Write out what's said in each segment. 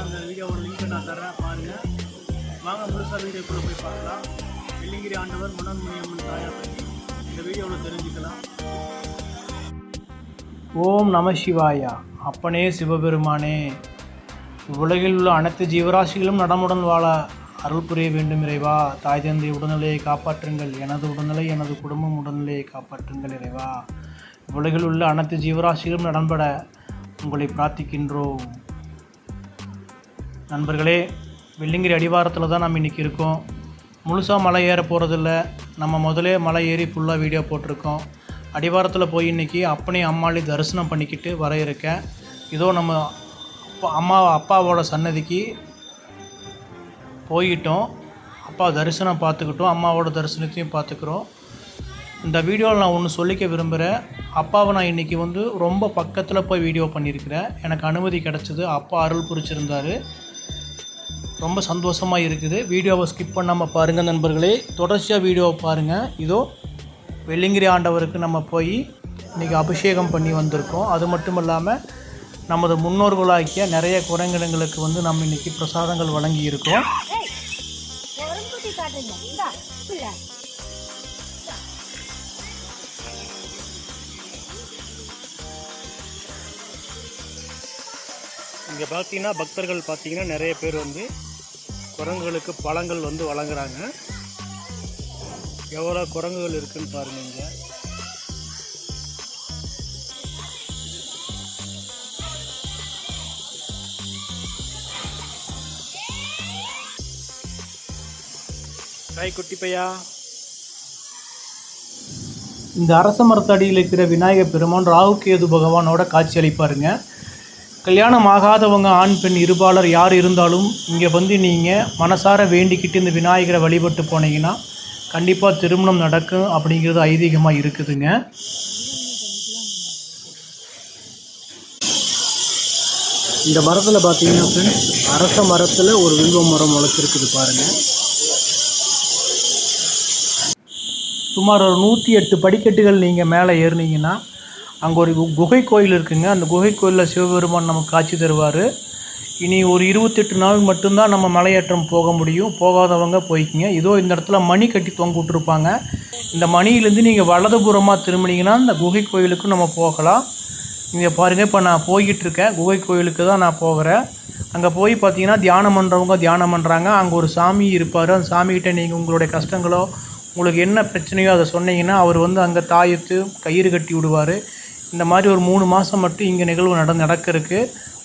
அந்த வீடியோவோட லிங்க்கை நான் தரேன் பாருங்கள் வாங்க முழுசாக வீடியோக்குள்ளே போய் பார்க்கலாம். வெள்ளிங்கிரி ஆண்டவர் மனோன்மணியம்மன் தாயார் பற்றி இந்த வீடியோவில் தெரிஞ்சுக்கலாம். ஓம் நம சிவாயா. அப்பனே சிவபெருமானே உலகில் உள்ள அனைத்து ஜீவராசிகளும் நடமுடன் வாழ அருள் புரிய வேண்டும் இறைவா. தாய் தந்தை உடல்நிலையை காப்பாற்றுங்கள். எனது உடல்நிலை எனது குடும்பம் உடல்நிலையை காப்பாற்றுங்கள் இறைவா. உலகில் உள்ள அனைத்து ஜீவராசிகளும் நடன்பட உங்களை பிரார்த்திக்கின்றோம். நண்பர்களே வெள்ளிங்கிரி அடிவாரத்தில் தான் நம்ம இன்றைக்கி இருக்கோம். முழுசாக மலை ஏற போகிறதில்ல நம்ம முதலே மலை ஏறி ஃபுல்லாக வீடியோ போட்டிருக்கோம். அடிவாரத்தில் போய் இன்றைக்கி அப்பனே அம்மாளி தரிசனம் பண்ணிக்கிட்டு வர இருக்கேன். இதோ நம்ம அப்பா அம்மா அப்பாவோட சன்னதிக்கு போயிட்டோம். அப்பா தரிசனம் பார்த்துக்கிட்டோம். அம்மாவோட தரிசனத்தையும் பார்த்துக்குறோம். இந்த வீடியோவில் நான் ஒன்று சொல்லிக்க விரும்புகிறேன் அப்பாவை நான் இன்றைக்கி வந்து ரொம்ப பக்கத்தில் போய் வீடியோ பண்ணியிருக்கிறேன். எனக்கு அனுமதி கிடச்சிது அப்பா அருள் புரிச்சிருந்தார். ரொம்ப சந்தோஷமாக இருக்குது. வீடியோவை ஸ்கிப் பண்ணாமல் பாருங்கள் நண்பர்களே. தொடர்ச்சியாக வீடியோவை பாருங்கள் இதோ வெள்ளிங்கிரி ஆண்டவருக்கு நம்ம போய் இன்றைக்கி அபிஷேகம் பண்ணி வந்திருக்கோம். அது மட்டும் இல்லாமல் நமது முன்னோர்களாக்கிய நிறைய குரங்கிடங்களுக்கு வந்து நம்ம இன்றைக்கி பிரசாதங்கள் வழங்கி இருக்கோம். இங்கே பார்த்தீங்கன்னா பக்தர்கள் பார்த்தீங்கன்னா நிறைய பேர் வந்து குரங்குகளுக்கு பழங்கள் வந்து வழங்குறாங்க. எவ்வளோ குரங்குகள் இருக்குன்னு பாருங்க இங்கே. காய் குட்டி பையா. இந்த அரச மரத்தடியில் இருக்கிற விநாயகர் பெருமான் ராகுகேது பகவானோட காட்சி அளிப்பாருங்க கல்யாணம் ஆகாதவங்க ஆண் பெண் இருபாலர் யார் இருந்தாலும் இங்கே வந்து நீங்கள் மனசார வேண்டிக்கிட்டு இந்த விநாயகரை வழிபட்டு போனீங்கன்னா கண்டிப்பாக திருமணம் நடக்கும் அப்படிங்கிறது ஐதீகமாக இருக்குதுங்க. இந்த மரத்தில் பார்த்தீங்கன்னா ஃப்ரெண்ட்ஸ் அரச மரத்தில் ஒரு வில்வ மரம் முளைச்சிருக்குது பாருங்கள் சுமார் ஒரு நூற்றி எட்டு படிக்கட்டுகள் நீங்கள் மேலே ஏறுனீங்கன்னா அங்கே ஒரு கு- குகை கோயில் இருக்குங்க. அந்த குகை கோயிலில் சிவபெருமான் நமக்கு காட்சி தருவார். இனி ஒரு இருபத்தெட்டு நாள் மட்டும்தான் நம்ம மலையேற்றம் போக முடியும். போகாதவங்க போய்க்குங்க. இதோ இந்த இடத்துல மணி கட்டி தொங்க விட்ருப்பாங்க இந்த மணியிலேருந்து நீங்கள் வலதுபுறமாக திரும்பினீங்கன்னா இந்த குகை கோயிலுக்கு நம்ம போகலாம். இங்கே பாருங்கள் இப்போ நான் போய்கிட்டு இருக்கேன் குகை கோயிலுக்கு தான் நான் போகிறேன். அங்கே போய் பார்த்தீங்கன்னா தியானம் பண்ணுறவங்க தியானம் பண்ணுறாங்க அங்கே ஒரு சாமி இருப்பார். அந்த சாமிகிட்ட நீங்கள் உங்களுடைய கஷ்டங்களோ உங்களுக்கு என்ன பிரச்சனையோ அதை சொன்னீங்கன்னா அவர் வந்து அங்கே தாயத்து கயிறு கட்டி விடுவார். இந்த மாதிரி ஒரு மூணு மாதம் மட்டும் இங்கே நிகழ்வு நட நடக்கிறதுக்கு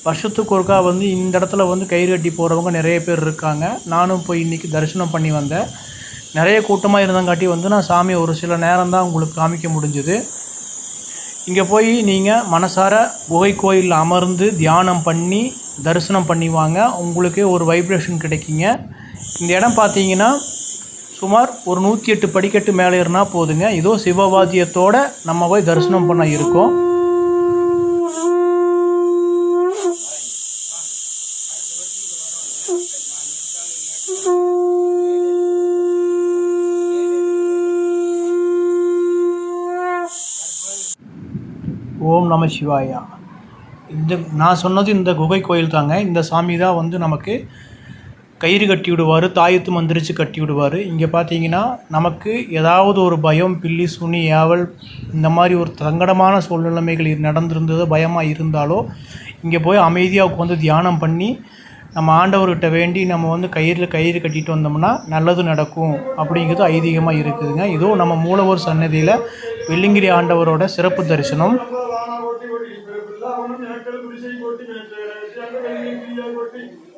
வருஷத்துக்கு ஒருக்கா வந்து இந்த இடத்துல வந்து கயிறு கட்டி போகிறவங்க நிறைய பேர் இருக்காங்க. நானும் போய் இன்றைக்கி தரிசனம் பண்ணி வந்தேன். நிறைய கூட்டமாக இருந்தங்காட்டி வந்து நான் சாமி ஒரு சில நேரம் தான் உங்களுக்கு காமிக்க முடிஞ்சுது. இங்கே போய் நீங்கள் மனசார குகை கோயிலில் அமர்ந்து தியானம் பண்ணி தரிசனம் பண்ணி வாங்க. உங்களுக்கு ஒரு வைப்ரேஷன் கிடைக்குங்க. இந்த இடம் பார்த்தீங்கன்னா சுமார் ஒரு நூற்றி எட்டு படிக்கட்டு மேலே ஏறினா போதுங்க. இதோ சிவவாத்தியத்தோட நம்ம போய் தரிசனம் பண்ண இருக்கோம். ஓம் நம சிவாயா. இந்த நான் சொன்னது இந்த குகை கோயில் தாங்க இந்த சாமி தான் வந்து நமக்கு கயிறு கட்டி விடுவார் தாயத்து மந்திரிச்சு கட்டி விடுவார் இங்கே பார்த்தீங்கன்னா நமக்கு ஏதாவது ஒரு பயம் பில்லி சுனி ஏவல் இந்த மாதிரி ஒரு சங்கடமான சூழ்நிலைமைகள் நடந்திருந்ததோ பயமாக இருந்தாலோ இங்கே போய் அமைதியாக உட்காந்து தியானம் பண்ணி நம்ம ஆண்டவர்கிட்ட வேண்டி நம்ம வந்து கயிறில் கயிறு கட்டிட்டு வந்தோம்னா நல்லது நடக்கும் அப்படிங்கிறது ஐதீகமாக இருக்குதுங்க. இதுவும் நம்ம மூலவர் சன்னதியில் வெள்ளிங்கிரி ஆண்டவரோட சிறப்பு தரிசனம்.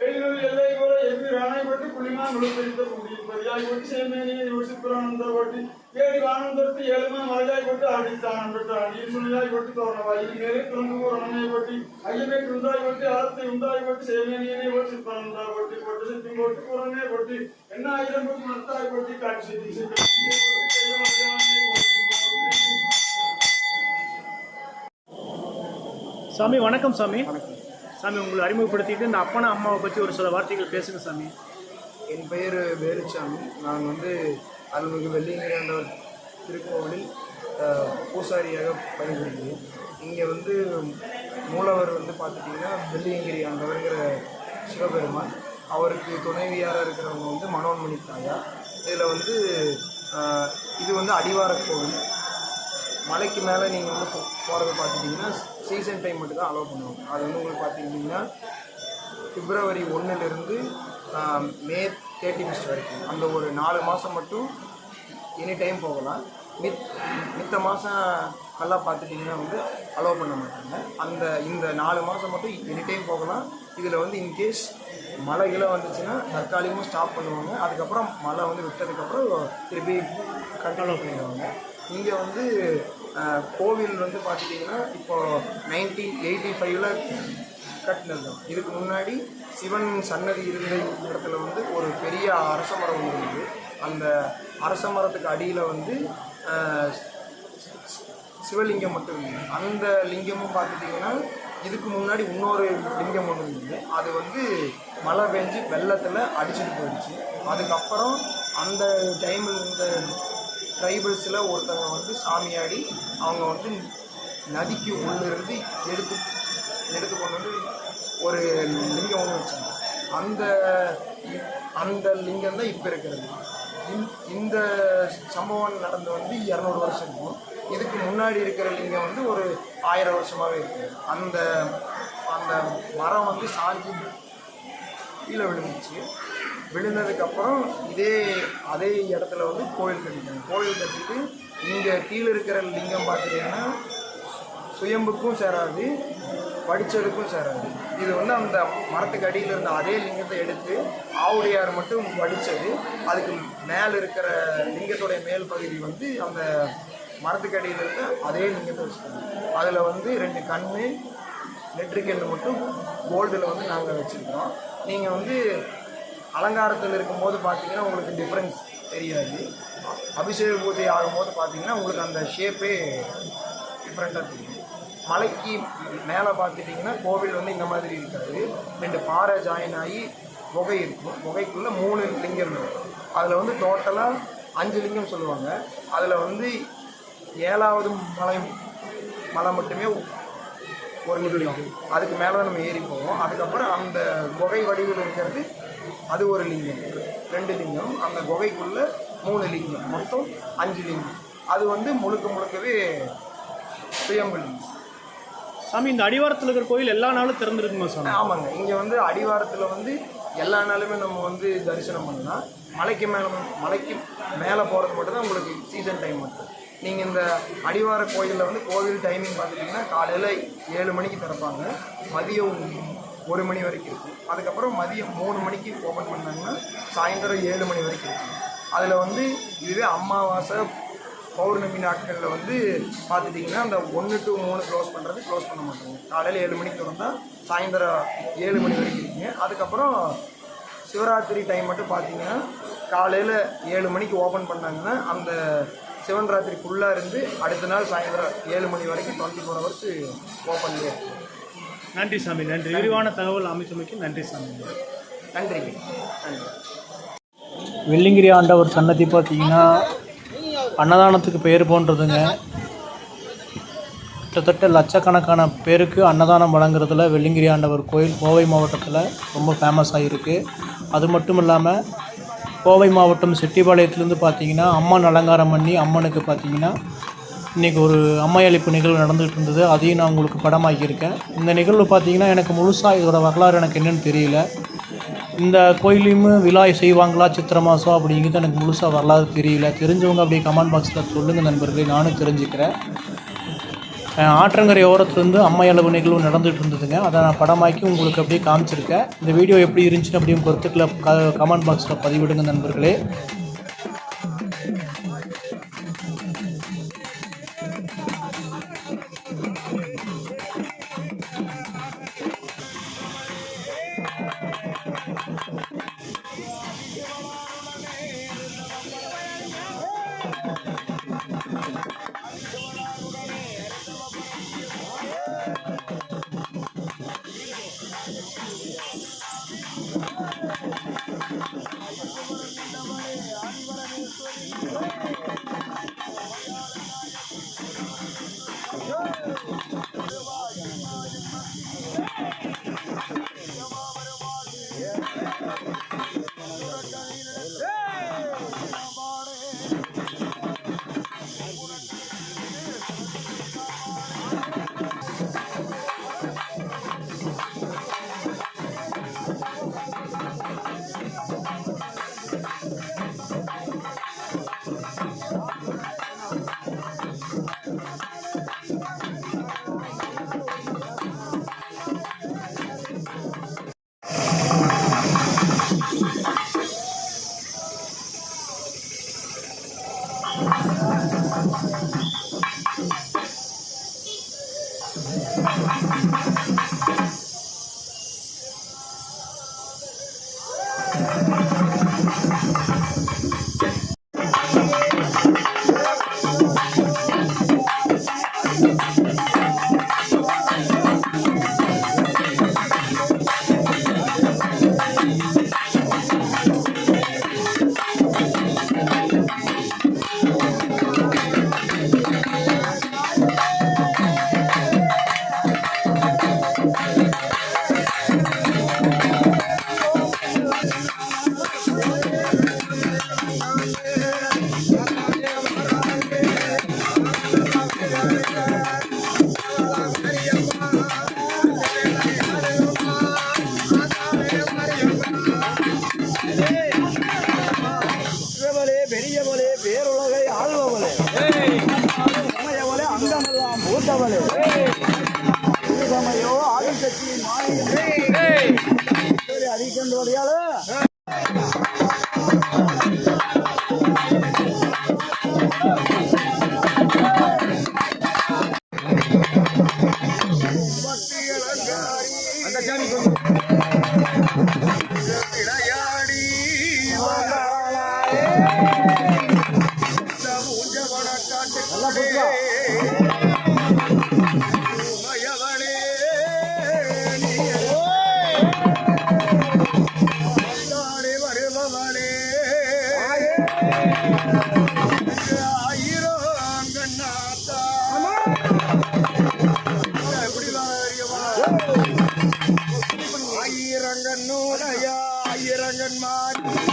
எழிலொளி எல்லை போல எவ்வி ராணை போட்டு புலிமா நுழைப்பிடித்த முடியும் பெரியாய் சேமேனியை யோசிப்புறானந்த போட்டு ஏடி வானம் தொட்டு ஏழுமா மலையாய் போட்டு அடித்தான் பெற்ற அடியில் முனியாய் போட்டு தோரணவாய் மேலே ஐயமே உண்டாய் சேமேனியனை சித்தி போட்டு புறனே போட்டு என்ன ஆயிரம் காட்சி சித்தி சாமி வணக்கம் சாமி. சாமி உங்களை அறிமுகப்படுத்திட்டு இந்த அப்பனை அம்மாவை பற்றி ஒரு சில வார்த்தைகள் பேசுங்க சாமி. என் பெயர் வேலுச்சாமி. நான் வந்து அருள்மிகு வெள்ளிங்கிராண்டவர் திருக்கோவிலில் பூசாரியாக பணிபுரிகிறேன். இங்கே வந்து மூலவர் வந்து பார்த்துட்டிங்கன்னா வெள்ளியங்கிரி ஆண்டவர்ங்கிற சிவபெருமான். அவருக்கு துணைவியாராக இருக்கிறவங்க வந்து மனோன்மணி தாயா இதில் வந்து இது வந்து அடிவார கோவில். மலைக்கு மேலே நீங்கள் வந்து போகிறத பார்த்துட்டிங்கன்னா சீசன் டைம் மட்டும் தான் அலோவ் பண்ணுவாங்க. அது வந்து உங்களுக்கு பார்த்துக்கிட்டிங்கன்னா பிப்ரவரி ஒன்றுலேருந்து மே தேர்ட்டி ஃபஸ்ட் வரைக்கும். அந்த ஒரு நாலு மாதம் மட்டும் எனி டைம் போகலாம். மித் மித்த மாதம் நல்லா பார்த்துட்டிங்கன்னா வந்து அலோவ் பண்ண மாட்டாங்க. அந்த இந்த நாலு மாதம் மட்டும் எனி டைம் போகலாம். இதில் வந்து இன்கேஸ் மழைகளை வந்துச்சுன்னா தற்காலிகமாக ஸ்டாப் பண்ணுவாங்க. அதுக்கப்புறம் மழை வந்து விட்டதுக்கப்புறம் திருப்பி கண்ட்ரோல் பண்ணிடுவாங்க. இங்கே வந்து கோவில் வந்து பார்த்துட்டிங்கன்னா இப்போ நைன்டீன் எயிட்டி ஃபைவ்ல கட்டினது தான் இதுக்கு முன்னாடி சிவன் சன்னதி இருந்த இடத்துல வந்து ஒரு பெரிய அரச மரம் ஒன்று இருந்தது. அந்த அரச மரத்துக்கு அடியில் வந்து சிவலிங்கம் மட்டும் இருந்தது. அந்த லிங்கமும் பார்த்துட்டிங்கன்னா இதுக்கு முன்னாடி இன்னொரு லிங்கம் ஒன்று இருந்தது. அது வந்து மழை பெஞ்சு வெள்ளத்தில் அடிச்சுட்டு போயிடுச்சு. அதுக்கப்புறம் அந்த டைமில் இருந்த ட்ரைபல்ஸில் ஒருத்தவங்க வந்து சாமியாடி அவங்க வந்து நதிக்கு உள்ளிருந்து எடுத்து எடுத்து கொண்டு வந்து ஒரு லிங்கம் ஒன்று வச்சாங்க அந்த அந்த லிங்கம் தான் இப்போ இருக்கிறது. இந்த- இந்த சம்பவம் நடந்து வந்து இரநூறு வருஷம் இதுக்கு முன்னாடி இருக்கிற லிங்கம் வந்து ஒரு ஆயிரம் வருஷமாகவே இருக்குது அந்த அந்த மரம் வந்து சாஞ்சி கீழே விழுந்துச்சு விழுந்ததுக்கப்புறம் இதே அதே இடத்துல வந்து கோயில் கட்டிட்டாங்க. கோயில் கட்டிட்டு இங்கே கீழே இருக்கிற லிங்கம் பார்த்துட்டிங்கன்னா சுயம்புக்கும் சேராது வடிச்சதுக்கும் சேராது. இது வந்து அந்த மரத்துக்கு அடியில் இருந்த அதே லிங்கத்தை எடுத்து ஆவுடையார் மட்டும் வடித்தது அதுக்கு மேலே இருக்கிற லிங்கத்துடைய மேல் பகுதி வந்து அந்த மரத்துக்கு அடியில் இருந்த அதே லிங்கத்தை வச்சுருக்காங்க அதில் வந்து ரெண்டு கண் நெற்றிக்கல் மட்டும் கோல்டில் வந்து நாங்கள் வச்சுருக்கிறோம். நீங்கள் வந்து அலங்காரத்தில் இருக்கும்போது பார்த்தீங்கன்னா உங்களுக்கு டிஃப்ரென்ஸ் தெரியாது. அபிஷேக பூஜை ஆகும்போது பார்த்தீங்கன்னா உங்களுக்கு அந்த ஷேப்பே டிஃப்ரெண்ட்டாக தெரியும். மலைக்கு மேலே பார்த்துட்டிங்கன்னா கோவில் வந்து இந்த மாதிரி இருக்காது. ரெண்டு பாறை ஜாயின் ஆகி புகை இருக்கும். புகைக்குள்ளே மூணு லிங்கம் இருக்கும். அதில் வந்து டோட்டலாக அஞ்சு லிங்கம் சொல்லுவாங்க. அதில் வந்து ஏழாவது மலை மலை மட்டுமே ஒரு லிங்கம். அதுக்கு மேலே தான் நம்ம ஏறி போவோம். அதுக்கப்புறம் அந்த குகை வடிவில் இருக்கிறது அது ஒரு லிங்கம். ரெண்டு லிங்கம். அந்த குகைக்குள்ள மூணு லிங்கம். மொத்தம் அஞ்சு லிங்கம். அது வந்து முழுக்க முழுக்கவே சுயம்பு லிங்கம். சாமி இந்த அடிவாரத்தில் இருக்கிற கோயில் எல்லா நாளும் திறந்துருக்குமா சாமி? ஆமாங்க. இங்கே வந்து அடிவாரத்தில் வந்து எல்லா நாளுமே நம்ம வந்து தரிசனம் பண்ணலாம் மலைக்கு மேலே மலைக்கு மேலே போகிறது மட்டும் தான் உங்களுக்கு சீசன் டைம் மட்டும். நீங்கள் இந்த அடிவார கோயிலில் வந்து கோவில் டைமிங் பார்த்துட்டிங்கன்னா காலையில் ஏழு மணிக்கு திறப்பாங்க. மதியம் ஒரு மணி வரைக்கும் இருக்கும். அதுக்கப்புறம் மதியம் மூணு மணிக்கு ஓப்பன் பண்ணாங்கன்னா சாயந்தரம் ஏழு மணி வரைக்கும் இருக்கும். அதில் வந்து இதுவே அமாவாசை பௌர்ணமி நாட்களில் வந்து பார்த்துட்டிங்கன்னா அந்த ஒன்று டு மூணு க்ளோஸ் பண்ணுறது க்ளோஸ் பண்ண மாட்டாங்க காலையில் ஏழு மணிக்கு வந்தால் சாயந்தரம் ஏழு மணி வரைக்கும் இருக்குங்க. அதுக்கப்புறம் சிவராத்திரி டைம் மட்டும் பார்த்தீங்கன்னா காலையில் ஏழு மணிக்கு ஓப்பன் பண்ணாங்கன்னா அந்த சிவன் ராத்திரி ஃபுல்லாக இருந்து அடுத்த நாள் சாயந்தரம் ஏழு மணி வரைக்கும் டுவெண்ட்டி ஃபோர் ஹவர்ஸ் ஓப்பன்லேயே இருக்கும். நன்றி சாமி நன்றி. விரிவான தகவல் அமைச்சமைக்கு நன்றி சாமி. நன்றி. வெள்ளிங்கிரி ஆண்டவர் சன்னதி பார்த்தீங்கன்னா அன்னதானத்துக்கு பெயர் போன்றதுங்க. கிட்டத்தட்ட லட்சக்கணக்கான பேருக்கு அன்னதானம் வழங்குறதுல வெள்ளிங்கிரி ஆண்டவர் கோயில் கோவை மாவட்டத்தில் ரொம்ப ஃபேமஸாக இருக்குது அது மட்டும் இல்லாமல் கோவை மாவட்டம் செட்டிப்பாளையத்துலேருந்து பார்த்தீங்கன்னா அம்மன் அலங்காரம் பண்ணி அம்மனுக்கு பார்த்தீங்கன்னா இன்றைக்கி ஒரு அம்மை அழைப்பு நிகழ்வு நடந்துகிட்டு இருந்தது. அதையும் நான் உங்களுக்கு படமாக்கியிருக்கேன். இந்த நிகழ்வு பார்த்தீங்கன்னா எனக்கு முழுசாக இதோட வரலாறு எனக்கு என்னென்னு தெரியல. இந்த கோயிலையும் விழா செய்வாங்களா சித்திரை மாதம் அப்படிங்கிறது எனக்கு முழுசாக வரலாறு தெரியல. தெரிஞ்சவங்க அப்படியே கமெண்ட் பாக்ஸில் சொல்லுங்கள் நண்பர்களே நானும் தெரிஞ்சுக்கிறேன். ஆற்றங்கரை ஓரத்துலேருந்து அம்மையளவு நிகழ்வு நடந்துகிட்டு இருந்ததுங்க. அதை நான் படமாக்கி உங்களுக்கு அப்படியே காமிச்சிருக்கேன். இந்த வீடியோ எப்படி இருந்துச்சுன்னு அப்படியும் கருத்துக்களை க கமெண்ட் பாக்ஸில் பதிவிடுங்க நண்பர்களே. ஆயிரங்கன்னோடைய ஆயிரங்கன்மார். அம்மா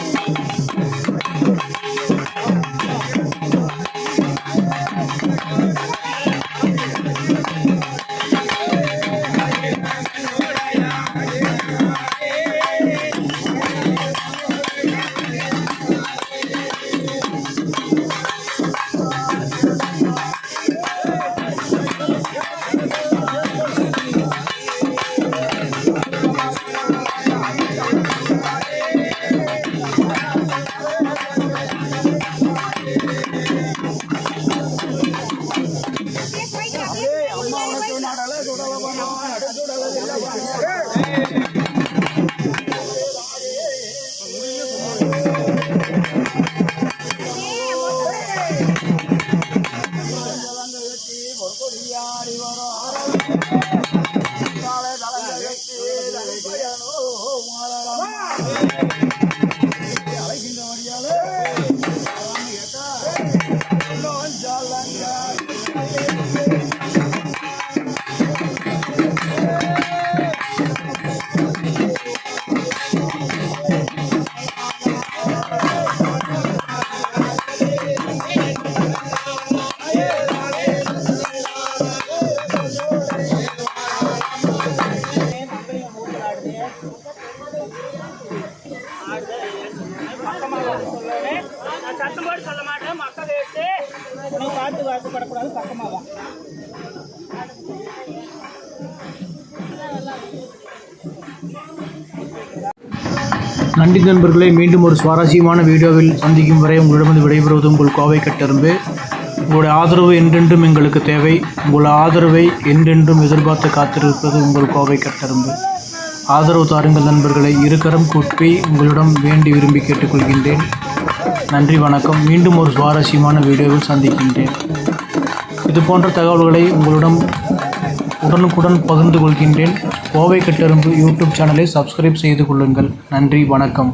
நன்றி நண்பர்களே மீண்டும் ஒரு சுவாரஸ்யமான வீடியோவில் சந்திக்கும் வரை உங்களிடமிருந்து விடைபெறுவது உங்கள் கோவை கட்டெரும்பு. உங்களுடைய ஆதரவு என்றென்றும் எங்களுக்கு தேவை. உங்கள் ஆதரவை என்றென்றும் எதிர்பார்த்து காத்திருப்பது உங்கள் கோவை கட்டெரும்பு. ஆதரவு தாருங்கள் நண்பர்களை இருக்கரம் கூட்டி உங்களிடம் வேண்டி விரும்பி கேட்டுக்கொள்கின்றேன். நன்றி வணக்கம். மீண்டும் ஒரு சுவாரஸ்யமான வீடியோவில் சந்திக்கின்றேன். இது போன்ற தகவல்களை உங்களிடம் உடனுக்குடன் பகிர்ந்து கொள்கின்றேன். கோவை கட்டெரும்பு யூடியூப் சேனலை சப்ஸ்கிரைப் செய்து கொள்ளுங்கள். நன்றி வணக்கம்.